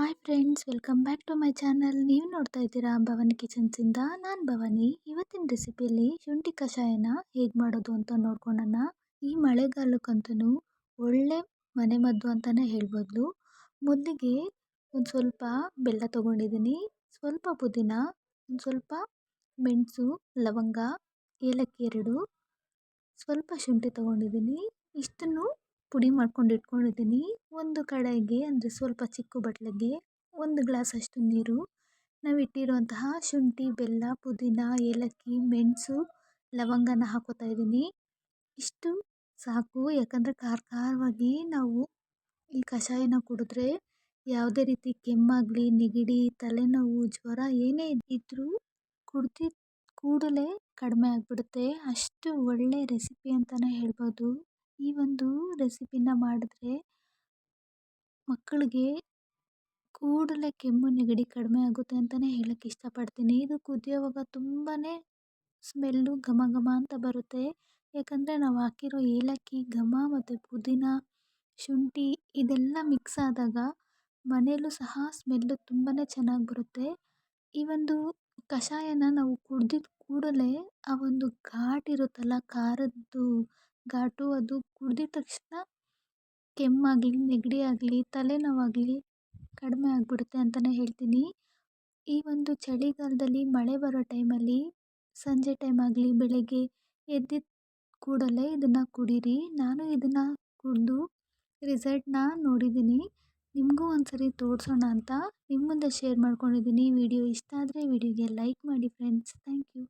Hi friends welcome back to my channel ನೀವು ನೋಡ್ತಾ ಇದ್ದೀರಾ ಭವಾನಿ ಕಿಚನ್ಸಿಂದ? ನಾನು ಭವಾನಿ. ಇವತ್ತಿನ ರೆಸಿಪಿಯಲ್ಲಿ ಶುಂಠಿ ಕಷಾಯನ ಹೇಗೆ ಮಾಡೋದು ಅಂತ ನೋಡ್ಕೊಳ್ಳೋಣ ಈ ಮಳೆಗಾಲಕ್ಕಂತೂ ಒಳ್ಳೆ ಮನೆಮದ್ದು ಅಂತಲೇ ಹೇಳ್ಬೋದು. ಮೊದಲಿಗೆ ಒಂದು ಸ್ವಲ್ಪ ಬೆಲ್ಲ ತೊಗೊಂಡಿದ್ದೀನಿ. ಸ್ವಲ್ಪ ಪುದೀನ, ಒಂದು ಸ್ವಲ್ಪ ಮೆಣಸು, ಲವಂಗ, ಏಲಕ್ಕಿ ಎರಡು, ಸ್ವಲ್ಪ ಶುಂಠಿ ತೊಗೊಂಡಿದ್ದೀನಿ. ಇಷ್ಟನ್ನು ಪುಡಿ ಮಾಡ್ಕೊಂಡು ಇಟ್ಕೊಂಡಿದ್ದೀನಿ. ಒಂದು ಕಡೆಗೆ ಅಂದರೆ ಸ್ವಲ್ಪ ಚಿಕ್ಕ ಬಟ್ಲಿಗೆ ಒಂದು ಗ್ಲಾಸ್ ಅಷ್ಟು ನೀರು. ನಾವು ಇಟ್ಟಿರುವಂತಹ ಶುಂಠಿ, ಬೆಲ್ಲ, ಪುದೀನ, ಏಲಕ್ಕಿ, ಮೆಣಸು, ಲವಂಗನ ಹಾಕೋತಾ ಇದ್ದೀನಿ. ಇಷ್ಟು ಸಾಕು. ಯಾಕಂದರೆ ಖಾರ ಖಾರವಾಗಿ ನಾವು ಈ ಕಷಾಯನ ಕುಡಿದ್ರೆ ಯಾವುದೇ ರೀತಿ ಕೆಮ್ಮಾಗಲಿ, ನೆಗಡಿ, ತಲೆನೋವು, ಜ್ವರ ಏನೇ ಇದ್ದರೂ ಕುಡ್ದಿದ್ದ ಕೂಡಲೇ ಕಡಿಮೆ ಆಗಿಬಿಡುತ್ತೆ. ಅಷ್ಟು ಒಳ್ಳೆಯ ರೆಸಿಪಿ ಅಂತಲೇ ಹೇಳ್ಬೋದು. ಈ ಒಂದು ರೆಸಿಪಿನ ಮಾಡಿದ್ರೆ ಮಕ್ಕಳಿಗೆ ಕೂಡಲೇ ಕೆಮ್ಮು, ನೆಗಡಿ ಕಡಿಮೆ ಆಗುತ್ತೆ ಅಂತಲೇ ಹೇಳಕ್ಕೆ ಇಷ್ಟಪಡ್ತೀನಿ. ಇದು ಕುದಿಯೋವಾಗ ತುಂಬಾ ಸ್ಮೆಲ್ಲು ಘಮ ಘಮ ಅಂತ ಬರುತ್ತೆ. ಯಾಕಂದರೆ ನಾವು ಹಾಕಿರೋ ಏಲಕ್ಕಿ, ಘಮ ಮತ್ತು ಪುದೀನ, ಶುಂಠಿ ಇದೆಲ್ಲ ಮಿಕ್ಸ್ ಆದಾಗ ಮನೆಯಲ್ಲೂ ಸಹ ಸ್ಮೆಲ್ಲು ತುಂಬಾ ಚೆನ್ನಾಗಿ ಬರುತ್ತೆ. ಈ ಒಂದು ಕಷಾಯನ ನಾವು ಕುಡ್ದಿದ್ದ ಕೂಡಲೇ ಆ ಒಂದು ಘಾಟ್ ಇರುತ್ತಲ್ಲ, ಖಾರದ್ದು ಘಾಟು ಅದು ಕುಡಿದ ತಕ್ಷಣ ಕೆಮ್ಮಾಗಲಿ ನೆಗಡಿ ಆಗಲಿ ತಲೆನೋವಾಗಲಿ ಕಡಿಮೆ ಆಗಿಬಿಡುತ್ತೆ ಅಂತಲೇ ಹೇಳ್ತೀನಿ. ಈ ಒಂದು ಚಳಿಗಾಲದಲ್ಲಿ ಮಳೆ ಬರೋ ಟೈಮಲ್ಲಿ, ಸಂಜೆ ಟೈಮ್ ಆಗಲಿ, ಬೆಳಗ್ಗೆ ಎದ್ದಿದ್ದ ಕೂಡಲೇ ಇದನ್ನು ಕುಡೀರಿ. ನಾನು ಇದನ್ನು ಕುಡಿದು ರಿಸಲ್ಟ್ನ ನೋಡಿದ್ದೀನಿ. ನಿಮಗೂ ಒಂದು ಸರಿ ತೋರಿಸೋಣ ಅಂತ. ನಿಮ್ಮ ಮುಂದೆ ಶೇರ್ ಮಾಡ್ಕೊಂಡಿದ್ದೀನಿ. ವಿಡಿಯೋ ಇಷ್ಟ ಆದರೆ ವಿಡಿಯೋಗೆ ಲೈಕ್ ಮಾಡಿ ಫ್ರೆಂಡ್ಸ್. Thank you.